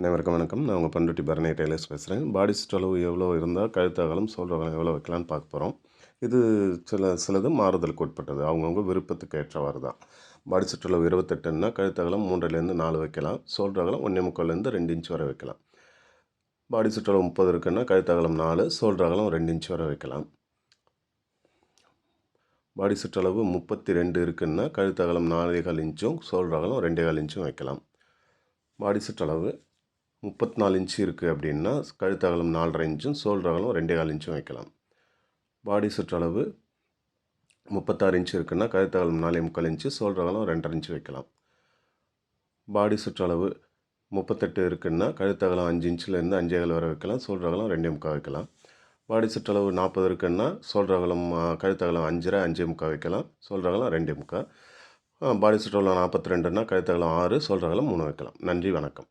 அனைவருக்கும் வணக்கம். நான் உங்கள் பண்ருட்டி பரணி டெய்லர்ஸ் பேசுகிறேன் பாடி சுற்றளவு எவ்வளோ இருந்தால் கழுத்து அகலம் சோல்டர் அகலம் எவ்வளோ வைக்கலான்னு பார்க்க போகிறோம் இது சில சிலது மாறுதலுக்கு உட்பட்டது. அவங்கவுங்க விருப்பத்துக்கு ஏற்றவாறு தான். பாடி சுற்றளவு இருபத்தெட்டுன்னா கழுத்து அகலம் மூன்றுலேருந்து நாலு வைக்கலாம். சோல்டர் அகலம் ஒன்றே முக்கால்லேருந்து ரெண்டு இன்ச் வரை வைக்கலாம். பாடி சுற்றளவு முப்பது இருக்குன்னா கழுத்து அகலம் நாலு சோல்டர் அகலம் ரெண்டு இன்ச் வரை வைக்கலாம். பாடி சுற்றளவு முப்பத்தி ரெண்டு இருக்குன்னா கழுத்து அகலம் நாலே கால் இன்ச்சும் சோல்டர் அகலம் ரெண்டே கால் இன்ச்சும் வைக்கலாம். பாடி சுற்றளவு முப்பத்தி நாலு இன்ச்சு இருக்குது அப்படின்னா கழுத்து அகலம் நாலரை இன்ச்சும் சோல்டர் அகலம் ரெண்டே கால் இன்ச்சும் வைக்கலாம். பாடி சுற்றளவு முப்பத்தாறு இன்ச்சு இருக்குன்னா கழுத்து அகலம் நாலே முக்கால் இன்ச்சு சோல்டர் அகலம் ரெண்டரை இன்ச்சு வைக்கலாம். பாடி சுற்றளவு முப்பத்தெட்டு இருக்குன்னா கழுத்து அகலம் அஞ்சு இன்ச்சிலேருந்து அஞ்சே கால் வரை வைக்கலாம் சோல்டர் அகலம் ரெண்டே முக்கால் வைக்கலாம். பாடி சுற்றளவு நாற்பது இருக்குன்னா சோல்டர் அகலம் கழுத்து அகலம் அஞ்சரை அஞ்சே முக்கால் வைக்கலாம் சோல்டர் அகலம் ரெண்டே முக்கால். பாடி சுற்றளவு நாற்பத்தி ரெண்டுன்னா கழுத்து அகலம் ஆறு சோல்டர் அகலம் மூணு வைக்கலாம். நன்றி வணக்கம்.